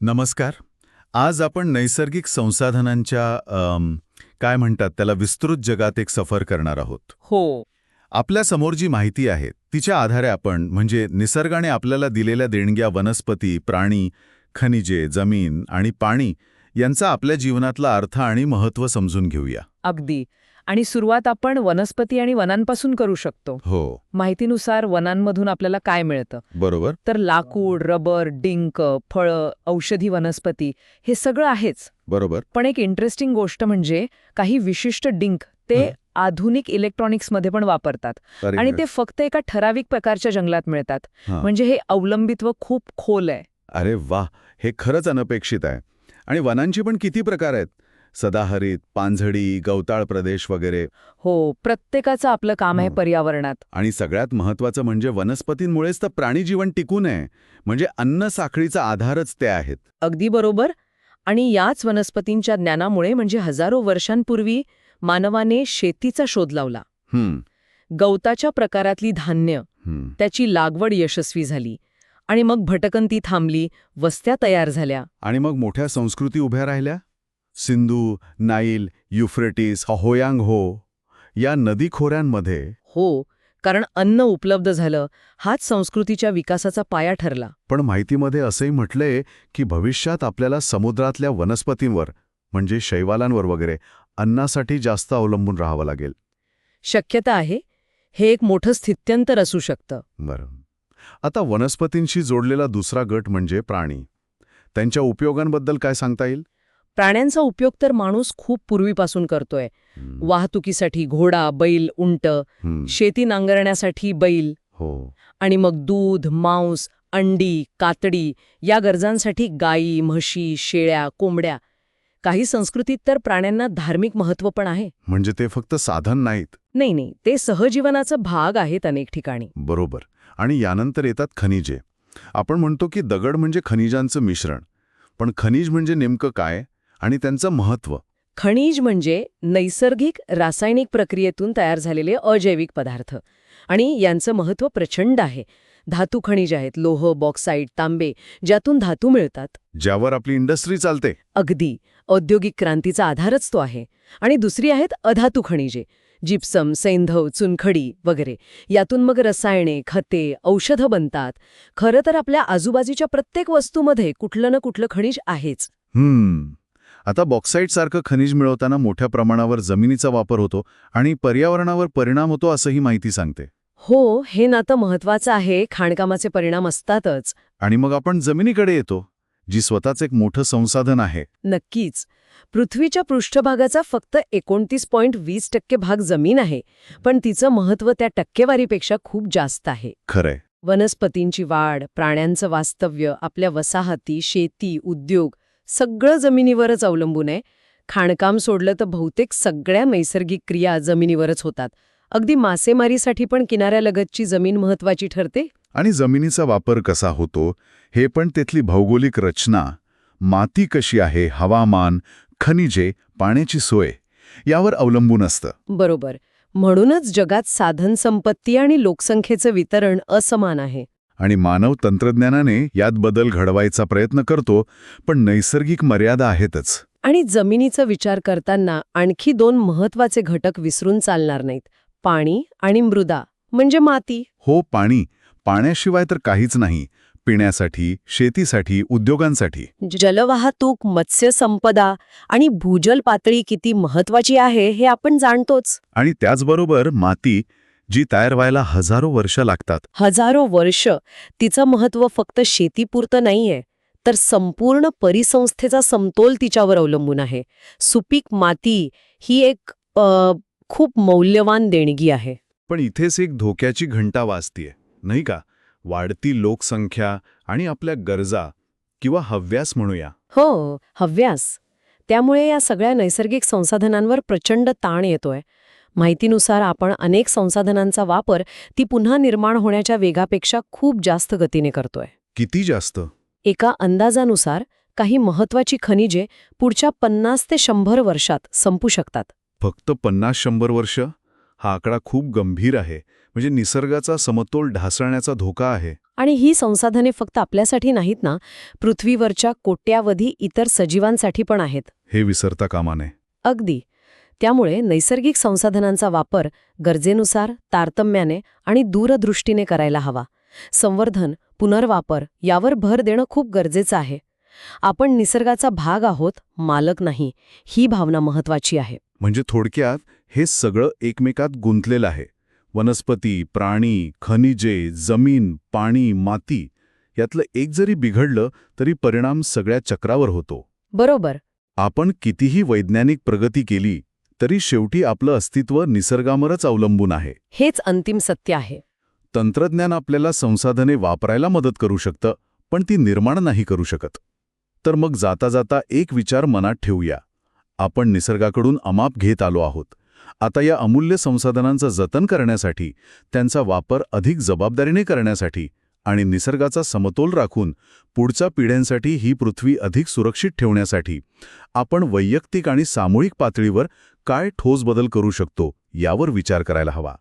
नमस्कार. आज आपण नैसर्गिक संसाधनांच्या काय म्हणतात त्याला विस्तृत जगात एक सफर करणार आहोत. हो. आपल्यासमोर जी माहिती आहे तिच्या आधारे आपण म्हणजे निसर्गाने आपल्याला दिलेल्या देणग्या वनस्पती प्राणी खनिजे जमीन आणि पाणी यांचा आपल्या जीवनातला अर्थ आणि महत्त्व समजून घेऊया. अगदी. आणि सुरुवात आपण वनस्पती आणि वनांपासून करू शकतो. हो. माहितीनुसार वनांमधून आपल्याला काय मिळतं? बरोबर. तर लाकूड रबर डिंक फळं औषधी वनस्पती हे सगळं आहेच. बरोबर. पण एक इंटरेस्टिंग गोष्ट म्हणजे काही विशिष्ट डिंक ते. आधुनिक इलेक्ट्रॉनिक्समध्ये पण वापरतात. आणि. ते फक्त एका ठराविक प्रकारच्या जंगलात मिळतात. म्हणजे हे अवलंबित्व खूप खोल आहे. अरे वा हे खरंच अनपेक्षित आहे. आणि वनांची पण किती प्रकार आहेत? सदाहरित पानझडी गवताळ प्रदेश वगैरे. हो प्रत्येकाचं आपलं काम आहे. पर्यावरणात. आणि सगळ्यात महत्वाचं म्हणजे वनस्पतींमुळेच तर प्राणी जीवन टिकून आहे. म्हणजे अन्न साखळीचा आधारच ते आहेत. अगदी बरोबर. आणि याच वनस्पतींच्या ज्ञानामुळे म्हणजे हजारो वर्षांपूर्वी मानवाने शेतीचा शोध लावला. हम्म, गवताच्या प्रकारातली धान्य हम्म. त्याची लागवड यशस्वी झाली. आणि मग भटकंती थांबली वस्त्या तयार झाल्या. आणि मग मोठ्या संस्कृती उभ्या राहिल्या? सिंधू नाईल युफ्रेटिस होयांग हो या नदी खोऱ्यांमध्ये हो कारण अन्न उपलब्ध झालं हाच संस्कृतीच्या विकासाचा पाया ठरला. पण माहितीमध्ये असंही म्हटलंय की भविष्यात आपल्याला समुद्रातल्या वनस्पतींवर म्हणजे शैवालांवर वगैरे अन्नासाठी जास्त अवलंबून राहावं लागेल. शक्यता आहे? हे एक मोठं स्थित्यंतर असू शकतं. बरं. आता वनस्पतींशी जोडलेला दुसरा गट म्हणजे प्राणी. त्यांच्या उपयोगांबद्दल काय सांगता येईल? प्राण्यांचा उपयोग तर माणूस खूप पूर्वीपासून करतोय. वाहतुकीसाठी घोडा बैल उंट शेती नांगरण्यासाठी बैल हो. आणि मग दूध मांस अंडी कातडी या गरजांसाठी गायी म्हशी शेळ्या कोंबड्या. काही संस्कृतीत तर प्राण्यांना धार्मिक महत्त्व पण आहे. म्हणजे ते फक्त साधन नाहीत. नाही नाही. ते सहजीवनाचा भाग आहेत अनेक ठिकाणी. बरोबर. आणि यानंतर येतात खनिजे. आपण म्हणतो की दगड म्हणजे खनिजांचं मिश्रण. पण खनिज म्हणजे नेमकं काय? आणि त्यांचं महत्त्व. खनिज म्हणजे नैसर्गिक रासायनिक प्रक्रियेतून तयार झालेले अजैविक पदार्थ. आणि यांचं महत्त्व प्रचंड आहे. धातू खनिज आहेत लोह बॉक्साईट तांबे ज्यातून धातू मिळतात. ज्यावर आपली इंडस्ट्री चालते. अगदी. औद्योगिक क्रांतीचा आधारच तो आहे. आणि दुसरी आहेत अधातू खनिजे. जिप्सम सैंधव चुनखडी वगैरे. यातून मग रसायने खते औषधं बनतात. खरं तर आपल्या आजूबाजूच्या प्रत्येक वस्तूमध्ये कुठलं ना कुठलं खनिज आहेच. हम्म. आता बॉक्साईटसारखं खनिज मिळवताना मोठ्या प्रमाणावर जमिनीचा वापर होतो आणि पर्यावरणावर परिणाम होतो असंही माहिती सांगते. हो हे नातं महत्वाचं आहे खाणकामाचे परिणाम असतातच. आणि मग आपण जमिनीकडे येतो जी स्वतःच एक मोठं संसाधन आहे. नक्कीच. पृथ्वीच्या पृष्ठभागाचा फक्त एकोणतीस पॉईंट वीस टक्के भाग जमीन आहे पण तिचं महत्त्व त्या टक्केवारीपेक्षा खूप जास्त आहे. खरंय. वनस्पतींची वाढ प्राण्यांचं वास्तव्य आपल्या वसाहती शेती उद्योग सगळं जमिनीवरच अवलंबून आहे. खाणकाम सोडलं तर बहुतेक सगळ्या नैसर्गिक क्रिया जमिनीवरच होतात. अगदी मासेमारीसाठी पण किनाऱ्यालगतची जमीन महत्वाची ठरते? आणि जमिनीचा वापर कसा होतो हे पण तिथली भौगोलिक रचना. माती कशी आहे हवामान खनिजे पाण्याची सोय यावर अवलंबून असतं. बरोबर. म्हणूनच जगात साधनसंपत्ती आणि लोकसंख्येचं वितरण असमान आहे. आणि मानव तंत्रज्ञानाने यात बदल घडवायचा प्रयत्न करतो पण नैसर्गिक मर्यादा आहेतच. आणि जमिनीचा विचार करताना आणखी दोन महत्त्वाचे घटक विसरून चालणार नाहीत पाणी आणि मृदा म्हणजे माती. हो पाणी. पाण्याशिवाय तर काहीच नाही. पिण्यासाठी शेतीसाठी उद्योगांसाठी. जलवाहतूक मत्स्यसंपदा आणि भूजल पातळी किती महत्वाची आहे हे आपण जाणतोच. आणि त्याचबरोबर माती जी तयार व्हायला हजारो वर्ष लागतात. हजारो वर्ष. तिचं महत्त्व फक्त शेतीपुरतं नाहीये तर संपूर्ण परिसंस्थेचा समतोल तिच्यावर अवलंबून आहे. सुपीक माती ही एक अ, खूप मौल्यवान देणगी आहे. पण इथेच एक धोक्याची घंटा वाजतीये नाही का? वाढती लोकसंख्या आणि आपल्या गरजा किंवा हव्यास म्हणूया. हो हव्यास. त्यामुळे या सगळ्या नैसर्गिक संसाधनांवर प्रचंड ताण येतोय. माहितीनुसार आपण अनेक संसाधनांचा वापर ती पुन्हा निर्माण होण्याच्या वेगापेक्षा खूप जास्त गतीने करतोय. किती जास्त? एका अंदाजानुसार काही महत्वाची खनिजे पुढच्या पन्नास ते शंभर वर्षात संपू शकतात. फक्त पन्नास शंभर वर्ष? हा आकडा खूप गंभीर आहे. म्हणजे निसर्गाचा समतोल ढासळण्याचा धोका आहे. आणि ही संसाधने फक्त आपल्यासाठी नाहीत ना पृथ्वीवरच्या कोट्यावधी इतर सजीवांसाठी पण आहेत. हे विसरता कामा नये. अगदी. त्यामुळे नैसर्गिक संसाधनांचा वापर गरजेनुसार तारतम्याने आणि दूरदृष्टीने करायला हवा. संवर्धन पुनर्वापर यावर भर देणं खूप गरजेचं आहे. आपण निसर्गाचा भाग आहोत मालक नाही ही भावना महत्वाची आहे. म्हणजे थोडक्यात हे सगळं एकमेकात गुंतलेलं आहे. वनस्पती प्राणी खनिजे जमीन पाणी माती यातलं एक जरी बिघडलं तरी परिणाम सगळ्या चक्रावर होतो. बरोबर. आपण कितीही वैज्ञानिक प्रगती केली तरी शेवटी आपलं अस्तित्व निसर्गावरच अवलंबून आहे. हेच अंतिम सत्य आहे. तंत्रज्ञान आपल्याला संसाधने वापरायला मदत करू शकतं पण ती निर्माण नाही करू शकत. तर मग जाता जाता एक विचार मनात ठेवूया. आपण निसर्गाकडून अमाप घेत आलो आहोत. आता या अमूल्य संसाधनांचं जतन करण्यासाठी त्यांचा वापर अधिक जबाबदारीने करण्यासाठी आणि निसर्गाचा समतोल राखून पुढच्या पिढ्यांसाठी ही पृथ्वी अधिक सुरक्षित ठेवण्यासाठी आपण वैयक्तिक आणि सामूहिक पातळीवर काय ठोस बदल करू शकतो यावर विचार करायला हवा.